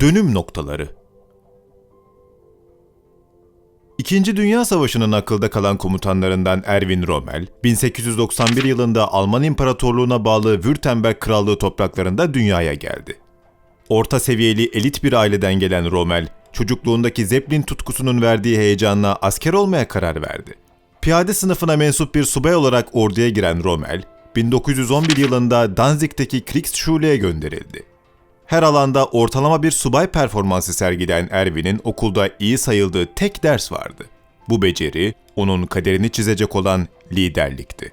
Dönüm noktaları İkinci Dünya Savaşı'nın akılda kalan komutanlarından Erwin Rommel, 1891 yılında Alman İmparatorluğu'na bağlı Württemberg Krallığı topraklarında dünyaya geldi. Orta seviyeli elit bir aileden gelen Rommel, çocukluğundaki Zeppelin tutkusunun verdiği heyecanla asker olmaya karar verdi. Piyade sınıfına mensup bir subay olarak orduya giren Rommel, 1911 yılında Danzig'deki Kriegsschule'ye gönderildi. Her alanda ortalama bir subay performansı sergileyen Erwin'in okulda iyi sayıldığı tek ders vardı. Bu beceri, onun kaderini çizecek olan liderlikti.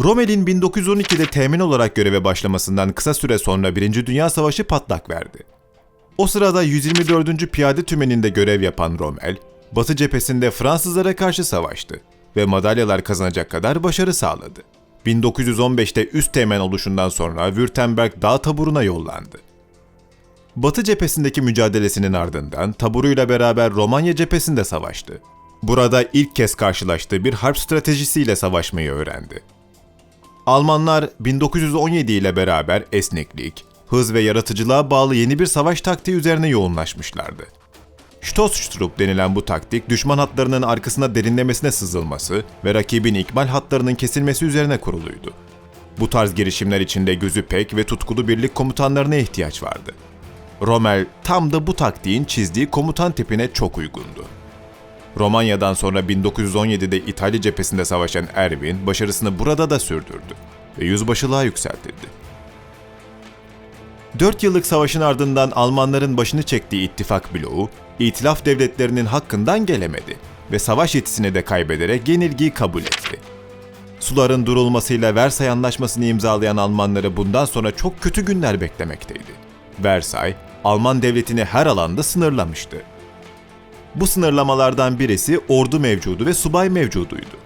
Rommel'in 1912'de temin olarak göreve başlamasından kısa süre sonra Birinci Dünya Savaşı patlak verdi. O sırada 124. Piyade Tümeni'nde görev yapan Rommel, Batı cephesinde Fransızlara karşı savaştı ve madalyalar kazanacak kadar başarı sağladı. 1915'te üst teğmen oluşundan sonra Württemberg dağ taburuna yollandı. Batı cephesindeki mücadelesinin ardından taburuyla beraber Romanya cephesinde savaştı. Burada ilk kez karşılaştığı bir harp stratejisiyle savaşmayı öğrendi. Almanlar 1917 ile beraber esneklik, hız ve yaratıcılığa bağlı yeni bir savaş taktiği üzerine yoğunlaşmışlardı. Stoßstrup denilen bu taktik, düşman hatlarının arkasına derinlemesine sızılması ve rakibin ikmal hatlarının kesilmesi üzerine kuruluydu. Bu tarz girişimler içinde gözü pek ve tutkulu birlik komutanlarına ihtiyaç vardı. Rommel tam da bu taktiğin çizdiği komutan tipine çok uygundu. Romanya'dan sonra 1917'de İtalya cephesinde savaşan Erwin başarısını burada da sürdürdü ve yüzbaşılığa yükseltildi. Dört yıllık savaşın ardından Almanların başını çektiği ittifak bloğu, İtilaf devletlerinin hakkından gelemedi ve savaş yetisini de kaybederek yenilgiyi kabul etti. Suların durulmasıyla Versay Anlaşması'nı imzalayan Almanları bundan sonra çok kötü günler beklemekteydi. Versay, Alman devletini her alanda sınırlamıştı. Bu sınırlamalardan birisi ordu mevcudu ve subay mevcuduydu.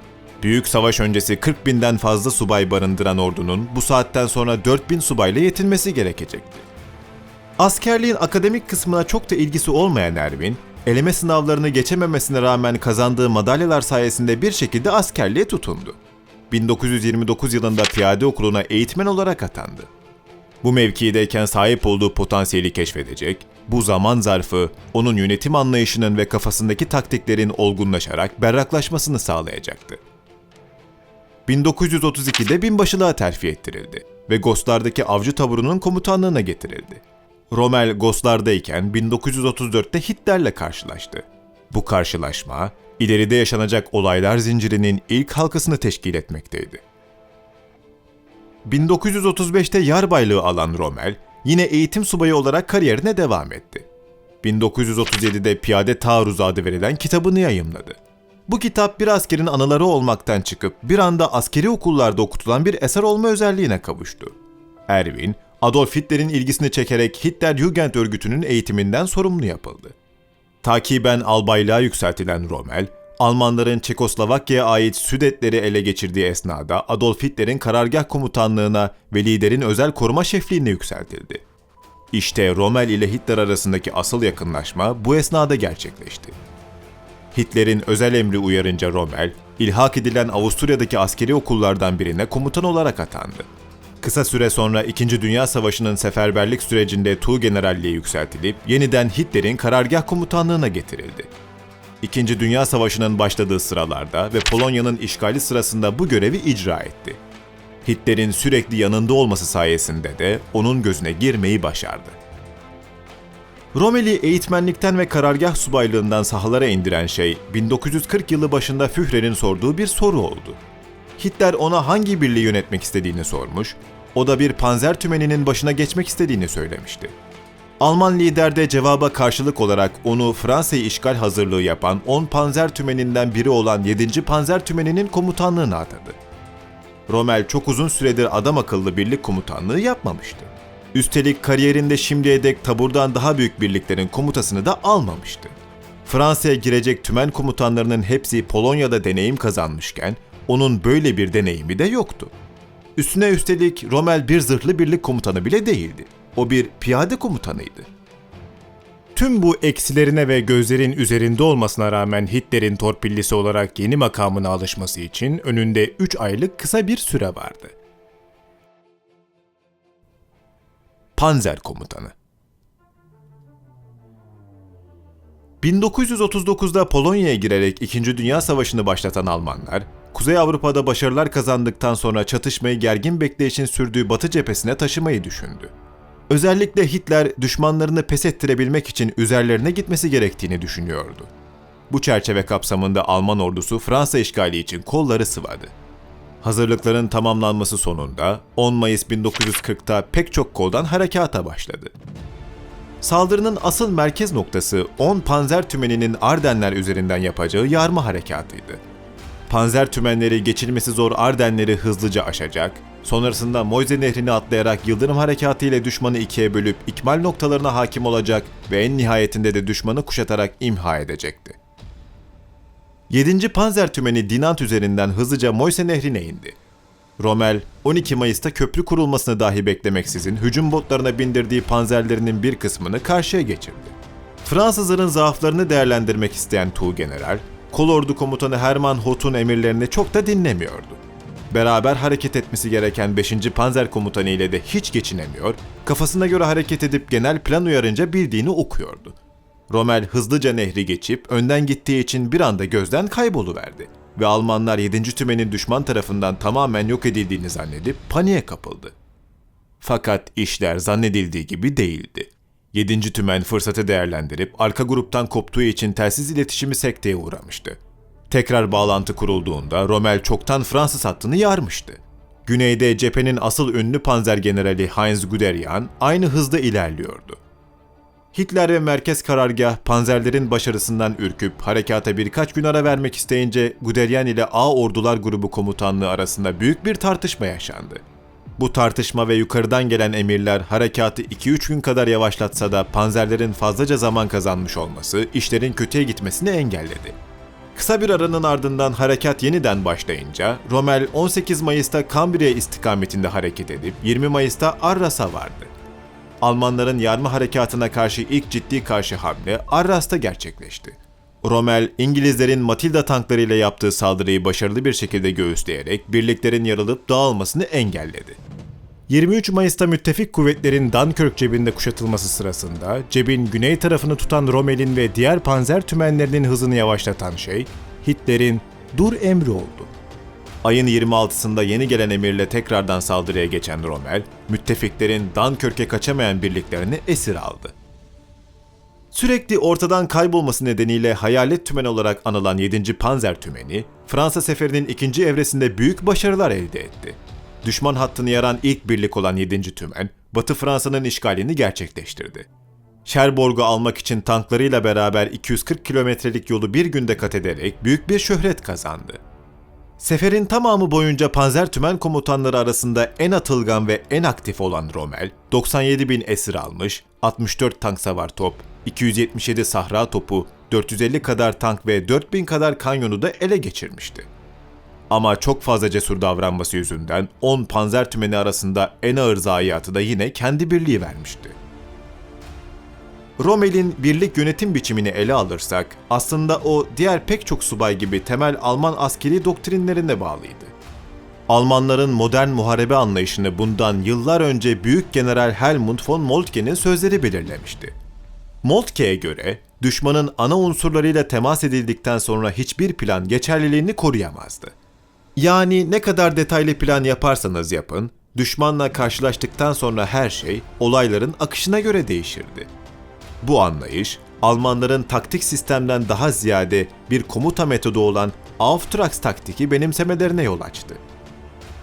Büyük savaş öncesi 40 binden fazla subay barındıran ordunun bu saatten sonra 4 bin subayla yetinmesi gerekecekti. Askerliğin akademik kısmına çok da ilgisi olmayan Erwin, eleme sınavlarını geçememesine rağmen kazandığı madalyalar sayesinde bir şekilde askerliğe tutundu. 1929 yılında piyade okuluna eğitmen olarak atandı. Bu mevkideyken sahip olduğu potansiyeli keşfedecek, bu zaman zarfı onun yönetim anlayışının ve kafasındaki taktiklerin olgunlaşarak berraklaşmasını sağlayacaktı. 1932'de binbaşılığa terfi ettirildi ve Goslar'daki avcı taburunun komutanlığına getirildi. Rommel Goslar'dayken 1934'te Hitler'le karşılaştı. Bu karşılaşma, ileride yaşanacak olaylar zincirinin ilk halkasını teşkil etmekteydi. 1935'te yarbaylığı alan Rommel, yine eğitim subayı olarak kariyerine devam etti. 1937'de Piyade Taarruz adı verilen kitabını yayımladı. Bu kitap bir askerin anıları olmaktan çıkıp bir anda askeri okullarda okutulan bir eser olma özelliğine kavuştu. Erwin, Adolf Hitler'in ilgisini çekerek Hitler Jugend örgütünün eğitiminden sorumlu yapıldı. Takiben albaylığa yükseltilen Rommel, Almanların Çekoslovakya'ya ait Südetleri ele geçirdiği esnada Adolf Hitler'in karargah komutanlığına ve liderin özel koruma şefliğine yükseltildi. İşte Rommel ile Hitler arasındaki asıl yakınlaşma bu esnada gerçekleşti. Hitler'in özel emri uyarınca Rommel, ilhak edilen Avusturya'daki askeri okullardan birine komutan olarak atandı. Kısa süre sonra İkinci Dünya Savaşı'nın seferberlik sürecinde Tuğgeneralliğe yükseltilip yeniden Hitler'in karargah komutanlığına getirildi. İkinci Dünya Savaşı'nın başladığı sıralarda ve Polonya'nın işgali sırasında bu görevi icra etti. Hitler'in sürekli yanında olması sayesinde de onun gözüne girmeyi başardı. Rommel'i eğitmenlikten ve karargah subaylığından sahalara indiren şey 1940 yılı başında Führer'in sorduğu bir soru oldu. Hitler ona hangi birliği yönetmek istediğini sormuş, o da bir panzer tümeninin başına geçmek istediğini söylemişti. Alman lider de cevaba karşılık olarak onu Fransa'yı işgal hazırlığı yapan 10 panzer tümeninden biri olan 7. panzer tümeninin komutanlığına atadı. Rommel çok uzun süredir adam akıllı birlik komutanlığı yapmamıştı. Üstelik kariyerinde şimdiye dek taburdan daha büyük birliklerin komutasını da almamıştı. Fransa'ya girecek tümen komutanlarının hepsi Polonya'da deneyim kazanmışken onun böyle bir deneyimi de yoktu. Üstüne üstelik Rommel bir zırhlı birlik komutanı bile değildi. O bir piyade komutanıydı. Tüm bu eksilerine ve gözlerin üzerinde olmasına rağmen Hitler'in torpillisi olarak yeni makamına alışması için önünde 3 aylık kısa bir süre vardı. Panzer Komutanı 1939'da Polonya'ya girerek 2. Dünya Savaşı'nı başlatan Almanlar, Kuzey Avrupa'da başarılar kazandıktan sonra çatışmayı gergin bekleyişin sürdüğü Batı cephesine taşımayı düşündü. Özellikle Hitler düşmanlarını pes ettirebilmek için üzerlerine gitmesi gerektiğini düşünüyordu. Bu çerçeve kapsamında Alman ordusu Fransa işgali için kolları sıvadı. Hazırlıkların tamamlanması sonunda 10 Mayıs 1940'ta pek çok koldan harekata başladı. Saldırının asıl merkez noktası 10 panzer tümeninin Ardenler üzerinden yapacağı yarma harekatıydı. Panzer tümenleri geçilmesi zor Ardenleri hızlıca aşacak, sonrasında Moise Nehri'ni atlayarak Yıldırım Harekatı ile düşmanı ikiye bölüp ikmal noktalarına hakim olacak ve en nihayetinde de düşmanı kuşatarak imha edecekti. 7. Panzer Tümeni Dinant üzerinden hızlıca Moise Nehri'ne indi. Rommel, 12 Mayıs'ta köprü kurulmasını dahi beklemeksizin hücum botlarına bindirdiği panzerlerinin bir kısmını karşıya geçirdi. Fransızların zaaflarını değerlendirmek isteyen Tuğgeneral, kolordu komutanı Hermann Hoth'un emirlerini çok da dinlemiyordu. Beraber hareket etmesi gereken 5. Panzer Komutanı ile de hiç geçinemiyor, kafasına göre hareket edip genel plan uyarınca bildiğini okuyordu. Rommel hızlıca nehri geçip önden gittiği için bir anda gözden kayboluverdi ve Almanlar 7. tümenin düşman tarafından tamamen yok edildiğini zannedip paniğe kapıldı. Fakat işler zannedildiği gibi değildi. 7. tümen fırsatı değerlendirip arka gruptan koptuğu için telsiz iletişimi sekteye uğramıştı. Tekrar bağlantı kurulduğunda Rommel çoktan Fransız hattını yarmıştı. Güneyde cephenin asıl ünlü panzer generali Heinz Guderian aynı hızda ilerliyordu. Hitler ve merkez karargah panzerlerin başarısından ürküp harekata birkaç gün ara vermek isteyince Guderian ile A Ordular Grubu Komutanlığı arasında büyük bir tartışma yaşandı. Bu tartışma ve yukarıdan gelen emirler harekatı 2-3 gün kadar yavaşlatsa da panzerlerin fazlaca zaman kazanmış olması işlerin kötüye gitmesini engelledi. Kısa bir aranın ardından harekat yeniden başlayınca Rommel 18 Mayıs'ta Cambria istikametinde hareket edip 20 Mayıs'ta Arras'a vardı. Almanların yarma harekatına karşı ilk ciddi karşı hamle Arras'ta gerçekleşti. Rommel, İngilizlerin Matilda tanklarıyla yaptığı saldırıyı başarılı bir şekilde göğüsleyerek birliklerin yarılıp dağılmasını engelledi. 23 Mayıs'ta müttefik kuvvetlerin Dunkirk cebinde kuşatılması sırasında cebin güney tarafını tutan Rommel'in ve diğer panzer tümenlerinin hızını yavaşlatan şey Hitler'in dur emri oldu. Ayın 26'sında yeni gelen emirle tekrardan saldırıya geçen Rommel, müttefiklerin Dunkirk'e kaçamayan birliklerini esir aldı. Sürekli ortadan kaybolması nedeniyle hayalet tümen olarak anılan 7. Panzer Tümeni, Fransa seferinin ikinci evresinde büyük başarılar elde etti. Düşman hattını yaran ilk birlik olan 7. Tümen, Batı Fransa'nın işgalini gerçekleştirdi. Cherbourg'u almak için tanklarıyla beraber 240 kilometrelik yolu bir günde kat ederek büyük bir şöhret kazandı. Seferin tamamı boyunca panzer tümen komutanları arasında en atılgan ve en aktif olan Rommel, 97 bin esir almış, 64 tank savar top, 277 sahra topu, 450 kadar tank ve 4000 kadar kanyonu da ele geçirmişti. Ama çok fazla cesur davranması yüzünden 10 panzer tümeni arasında en ağır zayiatı da yine kendi birliği vermişti. Rommel'in birlik yönetim biçimini ele alırsak, aslında o diğer pek çok subay gibi temel Alman askeri doktrinlerine bağlıydı. Almanların modern muharebe anlayışını bundan yıllar önce Büyük General Helmut von Moltke'nin sözleri belirlemişti. Moltke'ye göre düşmanın ana unsurlarıyla temas edildikten sonra hiçbir plan geçerliliğini koruyamazdı. Yani ne kadar detaylı plan yaparsanız yapın, düşmanla karşılaştıktan sonra her şey olayların akışına göre değişirdi. Bu anlayış, Almanların taktik sistemden daha ziyade bir komuta metodu olan Auftrags taktiki benimsemelerine yol açtı.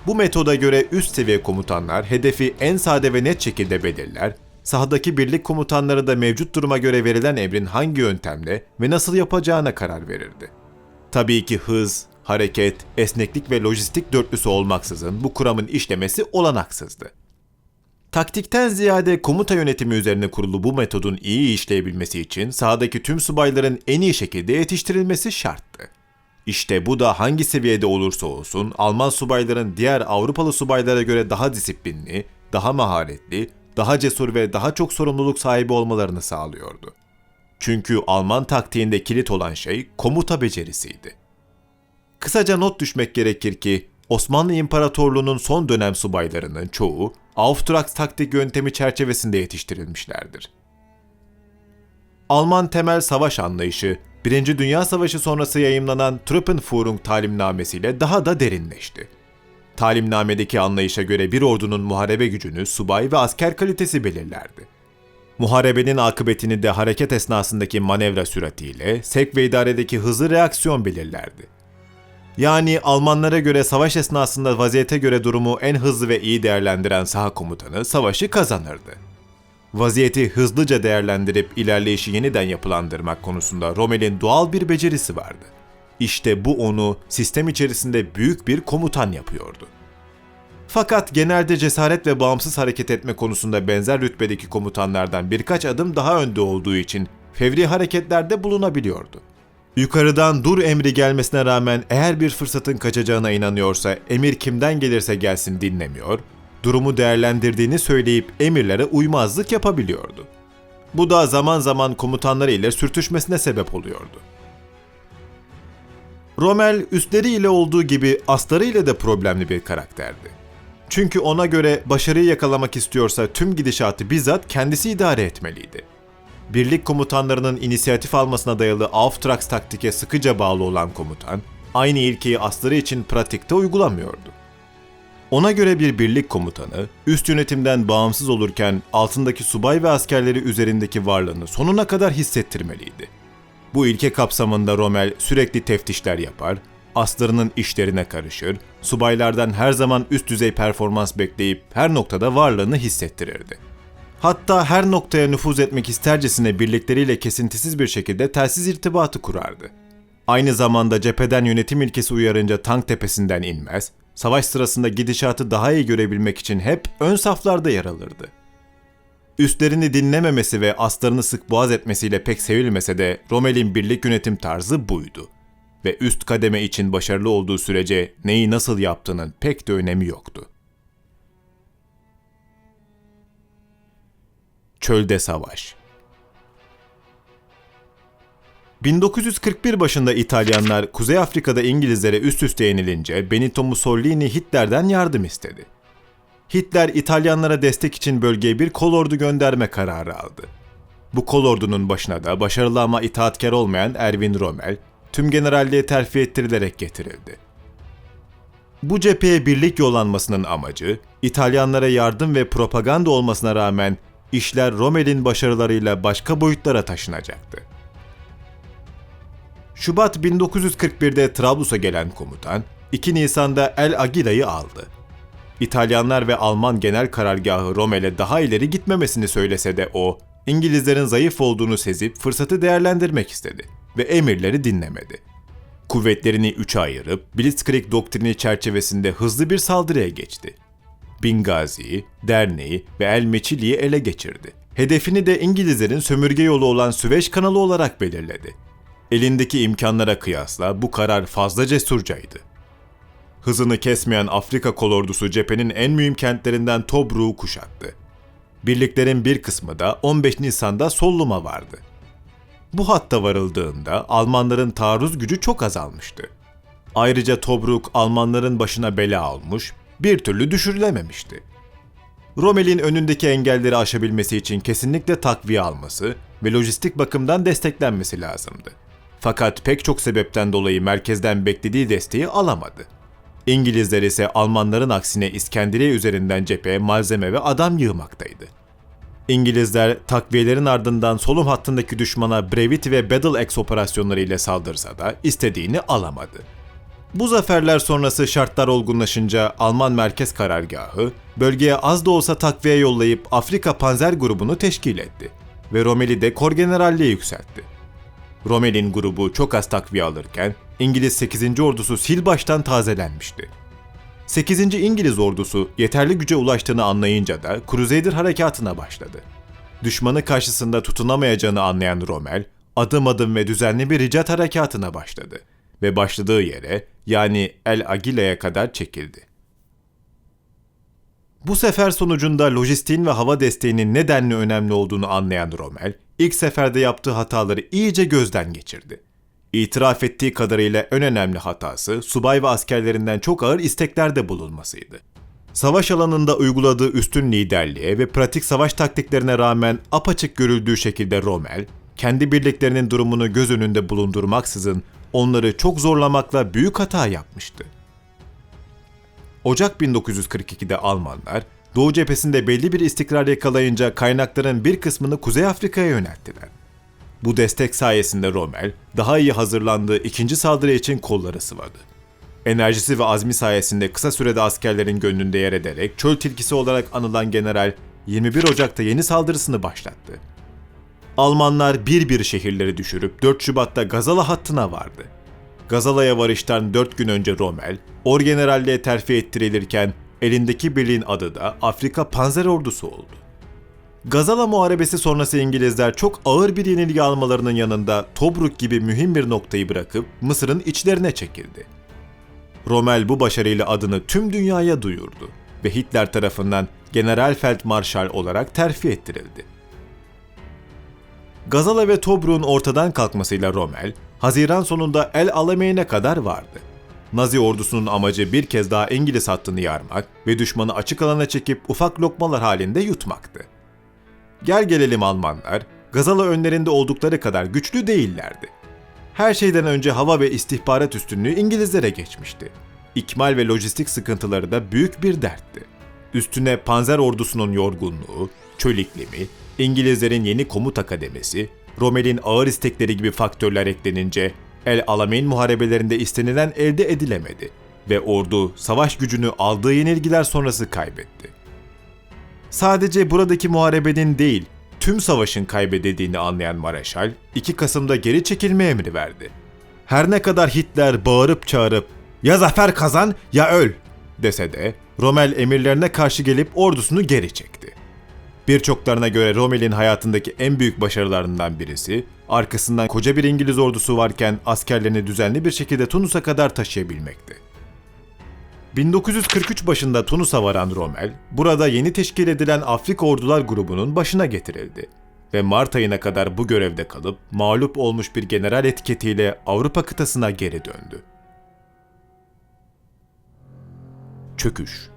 Bu metoda göre üst seviye komutanlar hedefi en sade ve net şekilde belirler, sahadaki birlik komutanları da mevcut duruma göre verilen emrin hangi yöntemle ve nasıl yapacağına karar verirdi. Tabii ki hız, hareket, esneklik ve lojistik dörtlüsü olmaksızın bu kuramın işlemesi olanaksızdı. Taktikten ziyade komuta yönetimi üzerine kurulu bu metodun iyi işleyebilmesi için sahadaki tüm subayların en iyi şekilde yetiştirilmesi şarttı. İşte bu da hangi seviyede olursa olsun Alman subayların diğer Avrupalı subaylara göre daha disiplinli, daha maharetli, daha cesur ve daha çok sorumluluk sahibi olmalarını sağlıyordu. Çünkü Alman taktiğinde kilit olan şey komuta becerisiydi. Kısaca not düşmek gerekir ki Osmanlı İmparatorluğu'nun son dönem subaylarının çoğu Auftrags taktik yöntemi çerçevesinde yetiştirilmişlerdir. Alman temel savaş anlayışı, Birinci Dünya Savaşı sonrası yayımlanan Truppenführung talimnamesiyle daha da derinleşti. Talimnamedeki anlayışa göre bir ordunun muharebe gücünü subay ve asker kalitesi belirlerdi. Muharebenin akıbetini de hareket esnasındaki manevra süratiyle, sevk ve idaredeki hızlı reaksiyon belirlerdi. Yani Almanlara göre savaş esnasında vaziyete göre durumu en hızlı ve iyi değerlendiren saha komutanı savaşı kazanırdı. Vaziyeti hızlıca değerlendirip ilerleyişi yeniden yapılandırmak konusunda Rommel'in doğal bir becerisi vardı. İşte bu onu sistem içerisinde büyük bir komutan yapıyordu. Fakat genelde cesaret ve bağımsız hareket etme konusunda benzer rütbedeki komutanlardan birkaç adım daha önde olduğu için fevri hareketlerde bulunabiliyordu. Yukarıdan dur emri gelmesine rağmen eğer bir fırsatın kaçacağına inanıyorsa emir kimden gelirse gelsin dinlemiyor, durumu değerlendirdiğini söyleyip emirlere uymazlık yapabiliyordu. Bu da zaman zaman komutanları ile sürtüşmesine sebep oluyordu. Rommel üstleriyle olduğu gibi aslarıyla da problemli bir karakterdi. Çünkü ona göre başarıyı yakalamak istiyorsa tüm gidişatı bizzat kendisi idare etmeliydi. Birlik komutanlarının inisiyatif almasına dayalı Auftrags taktike sıkıca bağlı olan komutan, aynı ilkeyi asları için pratikte uygulamıyordu. Ona göre bir birlik komutanı, üst yönetimden bağımsız olurken altındaki subay ve askerleri üzerindeki varlığını sonuna kadar hissettirmeliydi. Bu ilke kapsamında Rommel sürekli teftişler yapar, aslarının işlerine karışır, subaylardan her zaman üst düzey performans bekleyip her noktada varlığını hissettirirdi. Hatta her noktaya nüfuz etmek istercesine birlikleriyle kesintisiz bir şekilde telsiz irtibatı kurardı. Aynı zamanda cepheden yönetim ilkesi uyarınca tank tepesinden inmez, savaş sırasında gidişatı daha iyi görebilmek için hep ön saflarda yer alırdı. Üstlerini dinlememesi ve aslarını sık boğaz etmesiyle pek sevilmese de Rommel'in birlik yönetim tarzı buydu. Ve üst kademe için başarılı olduğu sürece neyi nasıl yaptığının pek de önemi yoktu. Çölde Savaş 1941 başında İtalyanlar Kuzey Afrika'da İngilizlere üst üste yenilince Benito Mussolini Hitler'den yardım istedi. Hitler İtalyanlara destek için bölgeye bir kolordu gönderme kararı aldı. Bu kolordunun başına da başarılı ama itaatkar olmayan Erwin Rommel, tüm generalliğe terfi ettirilerek getirildi. Bu cepheye birlik yollanmasının amacı, İtalyanlara yardım ve propaganda olmasına rağmen işler Rommel'in başarılarıyla başka boyutlara taşınacaktı. Şubat 1941'de Trablus'a gelen komutan, 2 Nisan'da El Aguila'yı aldı. İtalyanlar ve Alman genel karargahı Rommel'e daha ileri gitmemesini söylese de o, İngilizlerin zayıf olduğunu sezip fırsatı değerlendirmek istedi ve emirleri dinlemedi. Kuvvetlerini üçe ayırıp Blitzkrieg doktrini çerçevesinde hızlı bir saldırıya geçti. Bingazi'yi, Derne'yi ve El Meçili'yi ele geçirdi. Hedefini de İngilizlerin sömürge yolu olan Süveyş kanalı olarak belirledi. Elindeki imkanlara kıyasla bu karar fazla cesurcaydı. Hızını kesmeyen Afrika kolordusu cephenin en mühim kentlerinden Tobruk'u kuşattı. Birliklerin bir kısmı da 15 Nisan'da Sollum'a vardı. Bu hatta varıldığında Almanların taarruz gücü çok azalmıştı. Ayrıca Tobruk Almanların başına bela olmuş, bir türlü düşürülememişti. Rommel'in önündeki engelleri aşabilmesi için kesinlikle takviye alması ve lojistik bakımdan desteklenmesi lazımdı. Fakat pek çok sebepten dolayı merkezden beklediği desteği alamadı. İngilizler ise Almanların aksine İskenderiye üzerinden cepheye malzeme ve adam yığmaktaydı. İngilizler takviyelerin ardından solum hattındaki düşmana Brevity ve Battle Axe operasyonları ile saldırsa da istediğini alamadı. Bu zaferler sonrası şartlar olgunlaşınca Alman merkez karargahı bölgeye az da olsa takviye yollayıp Afrika Panzer grubunu teşkil etti ve Rommel'i de korgeneralliğe yükseltti. Rommel'in grubu çok az takviye alırken İngiliz 8. ordusu sil baştan tazelenmişti. 8. İngiliz ordusu yeterli güce ulaştığını anlayınca da Crusader harekatına başladı. Düşmanı karşısında tutunamayacağını anlayan Rommel, adım adım ve düzenli bir ricat harekatına başladı ve başladığı yere yani El Aguila'ya kadar çekildi. Bu sefer sonucunda lojistiğin ve hava desteğinin nedenli önemli olduğunu anlayan Rommel, ilk seferde yaptığı hataları iyice gözden geçirdi. İtiraf ettiği kadarıyla en önemli hatası subay ve askerlerinden çok ağır isteklerde bulunmasıydı. Savaş alanında uyguladığı üstün liderliğe ve pratik savaş taktiklerine rağmen apaçık görüldüğü şekilde Rommel, kendi birliklerinin durumunu göz önünde bulundurmaksızın onları çok zorlamakla büyük hata yapmıştı. Ocak 1942'de Almanlar Doğu cephesinde belli bir istikrar yakalayınca kaynakların bir kısmını Kuzey Afrika'ya yönelttiler. Bu destek sayesinde Rommel daha iyi hazırlandığı ikinci saldırı için kolları sıvadı. Enerjisi ve azmi sayesinde kısa sürede askerlerin gönlünde yer ederek çöl tilkisi olarak anılan general 21 Ocak'ta yeni saldırısını başlattı. Almanlar bir bir şehirleri düşürüp 4 Şubat'ta Gazala hattına vardı. Gazala'ya varıştan 4 gün önce Rommel, orgeneralliğe terfi ettirilirken elindeki birliğin adı da Afrika Panzer Ordusu oldu. Gazala Muharebesi sonrası İngilizler çok ağır bir yenilgi almalarının yanında Tobruk gibi mühim bir noktayı bırakıp Mısır'ın içlerine çekildi. Rommel bu başarıyla adını tüm dünyaya duyurdu ve Hitler tarafından Generalfeldmarschall olarak terfi ettirildi. Gazala ve Tobruk'un ortadan kalkmasıyla Rommel, Haziran sonunda El Alameyn'e kadar vardı. Nazi ordusunun amacı bir kez daha İngiliz hattını yarmak ve düşmanı açık alana çekip ufak lokmalar halinde yutmaktı. Gel gelelim Almanlar, Gazala önlerinde oldukları kadar güçlü değillerdi. Her şeyden önce hava ve istihbarat üstünlüğü İngilizlere geçmişti. İkmal ve lojistik sıkıntıları da büyük bir dertti. Üstüne panzer ordusunun yorgunluğu, çöl iklimi, İngilizlerin yeni komuta kademesi, Rommel'in ağır istekleri gibi faktörler eklenince El Alamein muharebelerinde istenilen elde edilemedi ve ordu savaş gücünü aldığı yenilgiler sonrası kaybetti. Sadece buradaki muharebenin değil, tüm savaşın kaybedildiğini anlayan Mareşal, 2 Kasım'da geri çekilme emri verdi. Her ne kadar Hitler bağırıp çağırıp ya zafer kazan ya öl dese de Rommel emirlerine karşı gelip ordusunu geri çekti. Birçoklarına göre Rommel'in hayatındaki en büyük başarılarından birisi, arkasından koca bir İngiliz ordusu varken askerlerini düzenli bir şekilde Tunus'a kadar taşıyabilmekti. 1943 başında Tunus'a varan Rommel, burada yeni teşkil edilen Afrika Ordular grubunun başına getirildi ve Mart ayına kadar bu görevde kalıp mağlup olmuş bir general etiketiyle Avrupa kıtasına geri döndü. Çöküş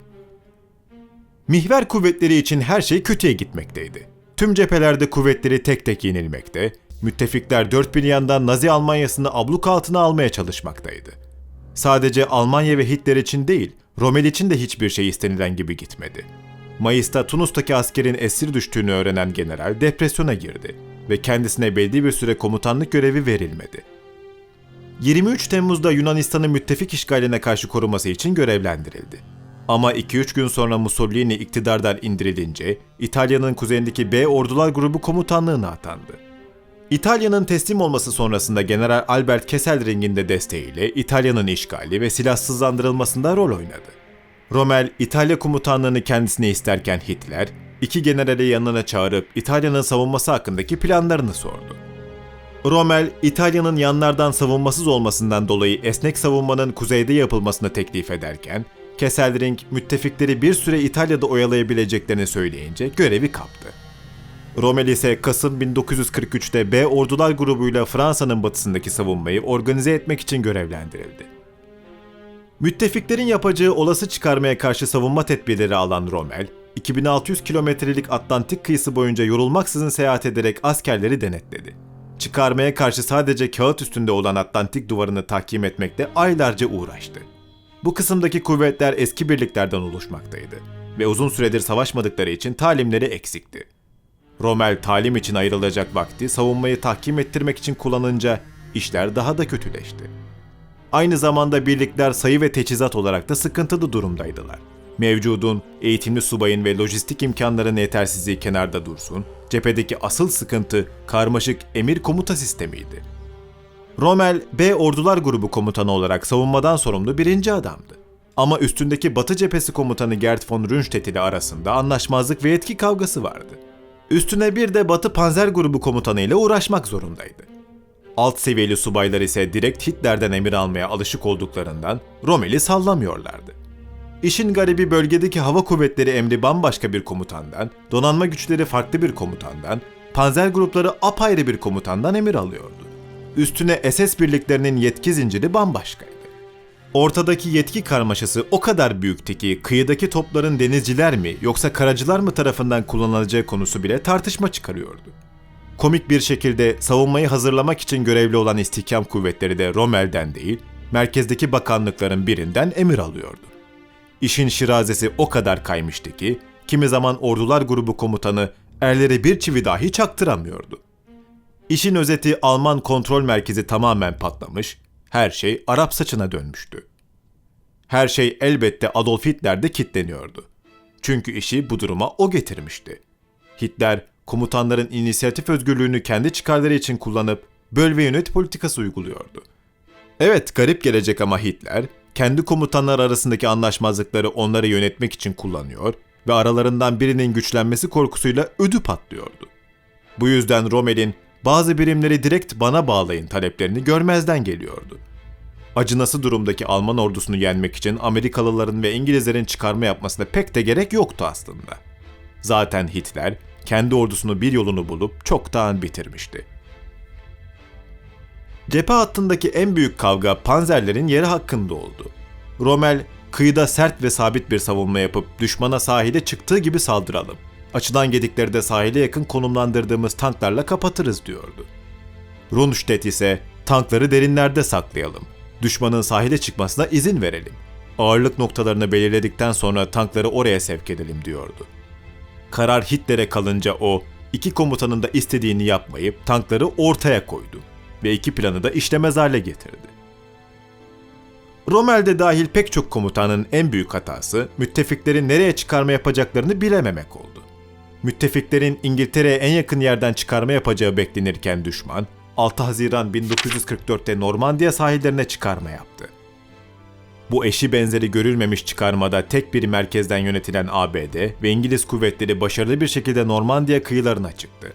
Mihver kuvvetleri için her şey kötüye gitmekteydi. Tüm cephelerde kuvvetleri tek tek yenilmekte, müttefikler dört bir yandan Nazi Almanyasını abluk altına almaya çalışmaktaydı. Sadece Almanya ve Hitler için değil, Rommel için de hiçbir şey istenilen gibi gitmedi. Mayıs'ta Tunus'taki askerin esir düştüğünü öğrenen general depresyona girdi ve kendisine belli bir süre komutanlık görevi verilmedi. 23 Temmuz'da Yunanistan'ı müttefik işgaline karşı koruması için görevlendirildi. Ama 2-3 gün sonra Mussolini iktidardan indirilince İtalya'nın kuzeyindeki B Ordular Grubu komutanlığına atandı. İtalya'nın teslim olması sonrasında General Albert Kesselring'in de desteğiyle İtalya'nın işgali ve silahsızlandırılmasında rol oynadı. Rommel, İtalya komutanlığını kendisine isterken Hitler, iki generali yanına çağırıp İtalya'nın savunması hakkındaki planlarını sordu. Rommel, İtalya'nın yanlardan savunmasız olmasından dolayı esnek savunmanın kuzeyde yapılmasını teklif ederken, Kesselring müttefikleri bir süre İtalya'da oyalayabileceklerini söyleyince görevi kaptı. Rommel ise Kasım 1943'te B Ordular grubuyla Fransa'nın batısındaki savunmayı organize etmek için görevlendirildi. Müttefiklerin yapacağı olası çıkarmaya karşı savunma tedbirleri alan Rommel, 2600 kilometrelik Atlantik kıyısı boyunca yorulmaksızın seyahat ederek askerleri denetledi. Çıkarmaya karşı sadece kağıt üstünde olan Atlantik duvarını tahkim etmekte aylarca uğraştı. Bu kısımdaki kuvvetler eski birliklerden oluşmaktaydı ve uzun süredir savaşmadıkları için talimleri eksikti. Rommel talim için ayrılacak vakti savunmayı tahkim ettirmek için kullanınca işler daha da kötüleşti. Aynı zamanda birlikler sayı ve teçhizat olarak da sıkıntılı durumdaydılar. Mevcudun, eğitimli subayın ve lojistik imkanların yetersizliği kenarda dursun, cephedeki asıl sıkıntı karmaşık emir komuta sistemiydi. Rommel, B Ordular Grubu komutanı olarak savunmadan sorumlu birinci adamdı. Ama üstündeki Batı cephesi komutanı Gerd von Rundstedt ile arasında anlaşmazlık ve yetki kavgası vardı. Üstüne bir de Batı Panzer Grubu komutanı ile uğraşmak zorundaydı. Alt seviyeli subaylar ise direkt Hitler'den emir almaya alışık olduklarından Rommel'i sallamıyorlardı. İşin garibi bölgedeki hava kuvvetleri emri bambaşka bir komutandan, donanma güçleri farklı bir komutandan, panzer grupları apayrı bir komutandan emir alıyordu. Üstüne SS birliklerinin yetki zinciri bambaşkaydı. Ortadaki yetki karmaşası o kadar büyüktü ki kıyıdaki topların denizciler mi yoksa karacılar mı tarafından kullanılacağı konusu bile tartışma çıkarıyordu. Komik bir şekilde savunmayı hazırlamak için görevli olan istihkam kuvvetleri de Rommel'den değil, merkezdeki bakanlıkların birinden emir alıyordu. İşin şirazesi o kadar kaymıştı ki, kimi zaman ordular grubu komutanı erlere bir çivi dahi çaktıramıyordu. İşin özeti Alman kontrol merkezi tamamen patlamış, her şey Arap saçına dönmüştü. Her şey elbette Adolf Hitler'de kitleniyordu. Çünkü işi bu duruma o getirmişti. Hitler, komutanların inisiyatif özgürlüğünü kendi çıkarları için kullanıp böl ve yönet politikası uyguluyordu. Evet garip gelecek ama Hitler, kendi komutanlar arasındaki anlaşmazlıkları onları yönetmek için kullanıyor ve aralarından birinin güçlenmesi korkusuyla ödü patlıyordu. Bu yüzden Rommel'in bazı birimleri direkt bana bağlayın taleplerini görmezden geliyordu. Acınası durumdaki Alman ordusunu yenmek için Amerikalıların ve İngilizlerin çıkarma yapmasına pek de gerek yoktu aslında. Zaten Hitler kendi ordusunu bir yolunu bulup çoktan bitirmişti. Cephe hattındaki en büyük kavga panzerlerin yeri hakkında oldu. Rommel, kıyıda sert ve sabit bir savunma yapıp düşmana sahile çıktığı gibi saldıralım. Açılan gedikleri de sahile yakın konumlandırdığımız tanklarla kapatırız diyordu. Rundstedt ise tankları derinlerde saklayalım. Düşmanın sahile çıkmasına izin verelim. Ağırlık noktalarını belirledikten sonra tankları oraya sevk edelim diyordu. Karar Hitler'e kalınca o, iki komutanın da istediğini yapmayıp tankları ortaya koydu ve iki planı da işlemez hale getirdi. Rommel'de dahil pek çok komutanın en büyük hatası müttefiklerin nereye çıkarma yapacaklarını bilememek oldu. Müttefiklerin İngiltere'ye en yakın yerden çıkarma yapacağı beklenirken düşman, 6 Haziran 1944'te Normandiya sahillerine çıkarma yaptı. Bu eşi benzeri görülmemiş çıkarmada tek bir merkezden yönetilen ABD ve İngiliz kuvvetleri başarılı bir şekilde Normandiya kıyılarına çıktı.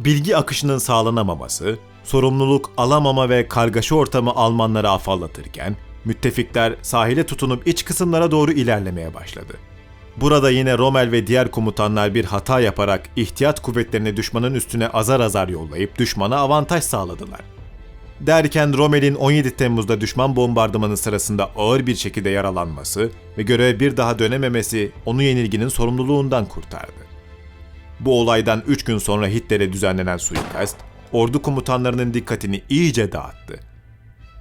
Bilgi akışının sağlanamaması, sorumluluk alamama ve kargaşa ortamı Almanları afallatırken, müttefikler sahile tutunup iç kısımlara doğru ilerlemeye başladı. Burada yine Rommel ve diğer komutanlar bir hata yaparak ihtiyat kuvvetlerini düşmanın üstüne azar azar yollayıp düşmana avantaj sağladılar. Derken Rommel'in 17 Temmuz'da düşman bombardımanı sırasında ağır bir şekilde yaralanması ve göreve bir daha dönememesi onu yenilginin sorumluluğundan kurtardı. Bu olaydan 3 gün sonra Hitler'e düzenlenen suikast, ordu komutanlarının dikkatini iyice dağıttı.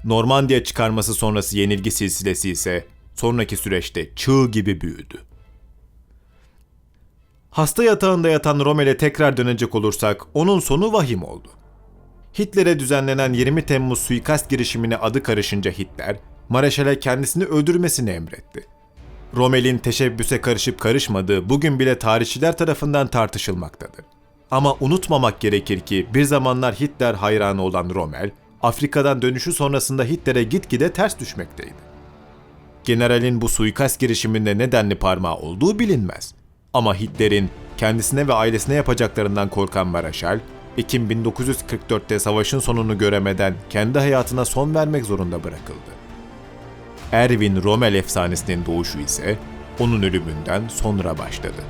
Normandiya çıkarması sonrası yenilgi silsilesi ise sonraki süreçte çığ gibi büyüdü. Hasta yatağında yatan Rommel'e tekrar dönecek olursak onun sonu vahim oldu. Hitler'e düzenlenen 20 Temmuz suikast girişimine adı karışınca Hitler, Mareşal'e kendisini öldürmesini emretti. Rommel'in teşebbüse karışıp karışmadığı bugün bile tarihçiler tarafından tartışılmaktadır. Ama unutmamak gerekir ki bir zamanlar Hitler hayranı olan Rommel, Afrika'dan dönüşü sonrasında Hitler'e gitgide ters düşmekteydi. Generalin bu suikast girişiminde nedenli parmağı olduğu bilinmez. Ama Hitler'in kendisine ve ailesine yapacaklarından korkan Maraşal, Ekim 1944'te savaşın sonunu göremeden kendi hayatına son vermek zorunda bırakıldı. Erwin Rommel efsanesinin doğuşu ise onun ölümünden sonra başladı.